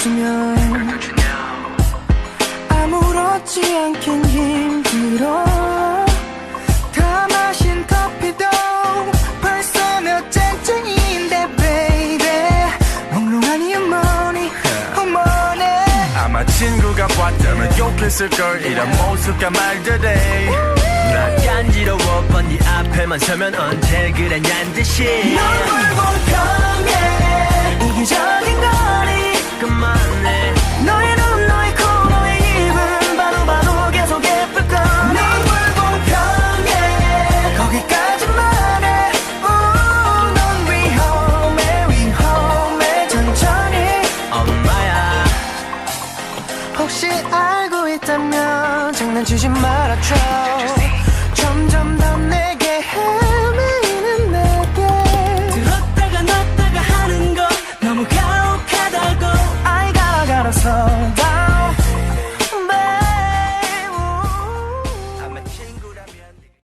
주면 아무렇지 않긴 힘들어. 다 마신 커피도 벌써 몇 잔째인데 baby. 몽롱한 이유 뭐니 어머네 아마 친구가 봤다면 욕했을걸 이런 모습과 말들이 난 간지러워 뻔네 앞에만 서면 언제 그랬냔 듯이. 널 알고 있다면 장난치지 말아줘. 점점 더내